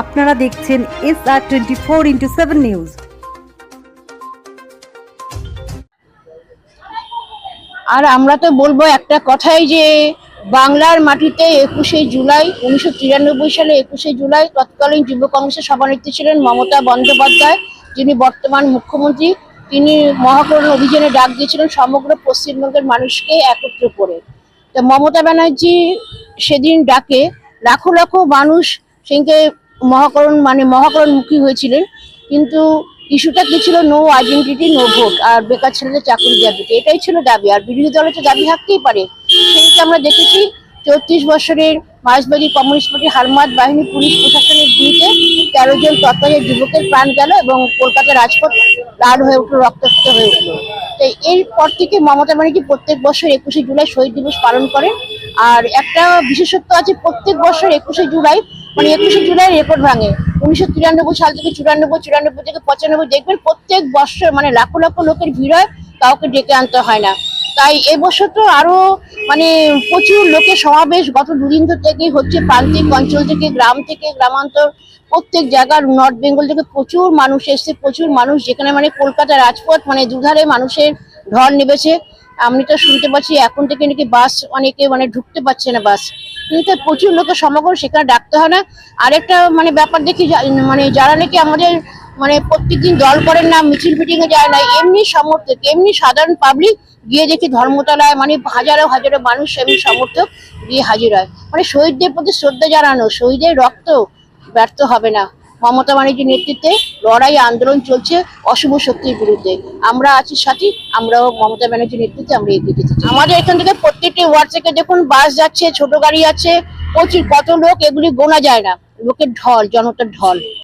আপনারা দেখছেন S R twenty four into seven news আর আমরা তো বলব একটা কথাই যে, বাংলার মাটিতে একুশে জুলাই, উনিশশো তিরানব্বই সালে একুশে জুলাই তৎকালীন যুব কংগ্রেসের সভানেত্রী ছিলেন মমতা বন্দ্যোপাধ্যায়, যিনি বর্তমান মুখ্যমন্ত্রী। তিনি মহাকরণ অভিযানে ডাক দিয়েছিলেন সমগ্র পশ্চিমবঙ্গের মানুষকে একত্র করে। তো মমতা ব্যানার্জি সেদিন ডাকে, লাখো লাখো মানুষ সেদিনকে মহাকরণ মানে মহাকরণমুখী হয়েছিলেন। কিন্তু ইস্যুটা কি ছিল? নো আইডেন্টিটি নো ভোট আর বেকার ছেলেদের চাকরি দাবিতে এটাই ছিল দাবি। আর বিরোধী দলের তো দাবি থাকতেই পারে। সেদিকে আমরা দেখেছি, চৌত্রিশ বছরের মার্চবাদী কমিউনিস্ট পার্টি হারমাত বাহিনী পুলিশ প্রশাসনের গুলিতে তেরো জন তৎকালীন যুবকের প্রাণ গেল এবং কলকাতার রাজপথ লাল হয়ে উঠল, রক্তাক্ত হয়ে উঠল। তো এরপর থেকে মমতা ব্যানার্জি প্রত্যেক বছর একুশে জুলাই শহীদ দিবস পালন করেন। আর একটা বিশেষত্ব আছে, প্রত্যেক বছর একুশে জুলাই মানে একুশে জুলাই রেকর্ড ভাঙে। উনিশশো তিরানব্বই সাল থেকে চুরানব্বই চুরানব্বই থেকে পঁচানব্বই দেখবেন প্রত্যেক বছর মানে লাখো লাখো লোকের ভিড় হয়, কাউকে ডেকে আনতে হয় না। তাই এবছর তো আরও মানে প্রচুর লোকের সমাবেশ গত দুদিন ধর থেকেই হচ্ছে প্রান্তিক অঞ্চল থেকে, গ্রাম থেকে, গ্রামান্তর, প্রত্যেক জায়গার নর্থ বেঙ্গল থেকে প্রচুর মানুষ এসছে, প্রচুর মানুষ যেখানে মানে কলকাতা রাজপথ মানে দুধারে মানুষের ঢল নেমেছে। আমি তো শুনতে পাচ্ছি এখন থেকে নাকি বাস অনেকে মানে ঢুকতে পারছে না বাস কিন্তু প্রচুর লোকের সমাগম, সেখানে ডাকতে হয় না। আরেকটা মানে ব্যাপার দেখি মানে যারা নাকি আমাদের মানে প্রত্যেকদিন দল করেন না, মিছিল মিটিং এ যায় না, এমনি সমর্থক, এমনি সাধারণ পাবলিক গিয়ে দেখি ধর্মতলায় মানে হাজারো হাজারো মানুষ এমনি সমর্থক গিয়ে হাজির হয়। মানে শহীদদের প্রতি শ্রদ্ধা জানানো, শহীদের রক্ত ব্যর্থ হবে না। মমতা ব্যানার্জির নেতৃত্বে লড়াই আন্দোলন চলছে অশুভ শক্তির বিরুদ্ধে। আমরা আছি সাথী, আমরাও মমতা ব্যানার্জির নেতৃত্বে আমরা এগিয়ে যেতে চাই। আমাদের এখান থেকে প্রত্যেকটি ওয়ার্ড থেকে দেখুন, বাস যাচ্ছে, ছোট গাড়ি আছে, প্রচুর কত লোক, এগুলি গোনা যায় না। লোকের ঢল, জনতার ঢল।